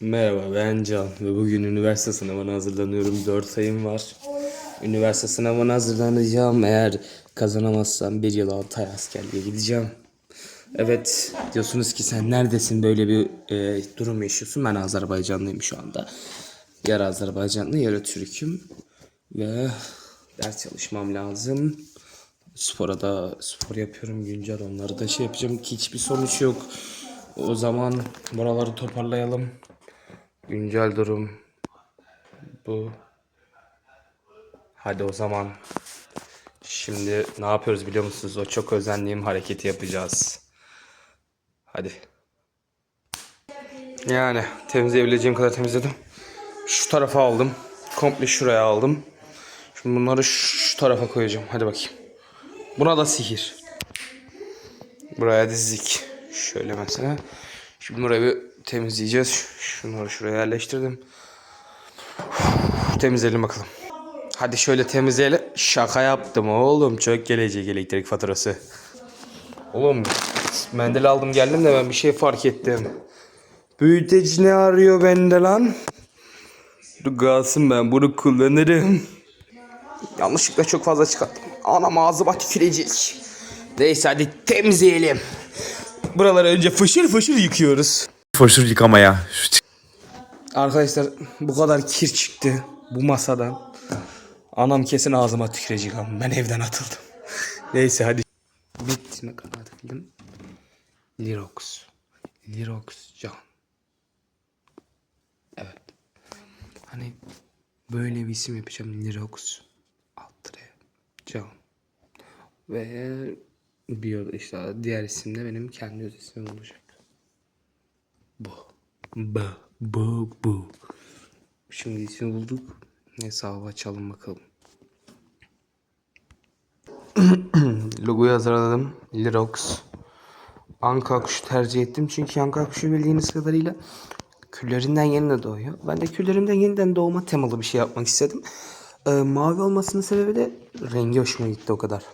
Merhaba ben Can ve bugün üniversite sınavına hazırlanıyorum. 4 ayım var. Üniversite sınavına hazırlanacağım. Eğer kazanamazsam bir yıl 6 ay askerliğe gideceğim. Evet diyorsunuz ki sen neredesin böyle bir e, durum yaşıyorsun. Ben Azerbaycanlıyım şu anda. Yarı Azerbaycanlı yarı Türk'üm. Ve ders çalışmam lazım. Spora da spor yapıyorum güncel onları da şey yapacağım ki hiçbir sonuç yok. O zaman buraları toparlayalım. Güncel durum bu. Hadi o zaman. Şimdi ne yapıyoruz biliyor musunuz? O çok özendiğim hareketi yapacağız. Hadi. Yani temizleyebileceğim kadar temizledim. Şu tarafa aldım. Komple şuraya aldım. Şimdi bunları şu tarafa koyacağım. Hadi bakayım. Buna da sihir. Buraya dizdik. Şöyle mesela. Şimdi burayı bir temizleyeceğiz. Şunları şuraya yerleştirdim. Temizleyelim bakalım. Hadi şöyle temizleyelim. Şaka yaptım oğlum. Çok gelecek elektrik faturası. Oğlum mendil aldım geldim de ben bir şey fark ettim. Büyüteci ne arıyor bende lan? Dur kalsın ben bunu kullanırım. Yanlışlıkla çok fazla çıkarttım. Anam ağzıma tükürecek. Neyse hadi temizleyelim. Buraları önce fışır fışır yıkıyoruz. Fırçır yıkamaya. Arkadaşlar bu kadar kir çıktı bu masadan. Anam kesin ağzıma tükürecek ama ben evden atıldım. Neyse hadi. Bitti kapatabildim. Lirox. Lirox can. Evet. Hani böyle bir isim yapacağım. Lirox. Alt tire. Can. Ve bir işte diğer isim de benim kendi öz ismim olacak. Bu. Bu. Bu. Bu. Şimdi ismi bulduk. Hesabı açalım bakalım. Logoyu hazırladım. Lirox. Anka kuşu tercih ettim. Çünkü anka kuşu bildiğiniz kadarıyla küllerinden yeniden doğuyor. Ben de küllerimden yeniden doğma temalı bir şey yapmak istedim. Ee, mavi olmasının sebebi de rengi hoşuma gitti o kadar.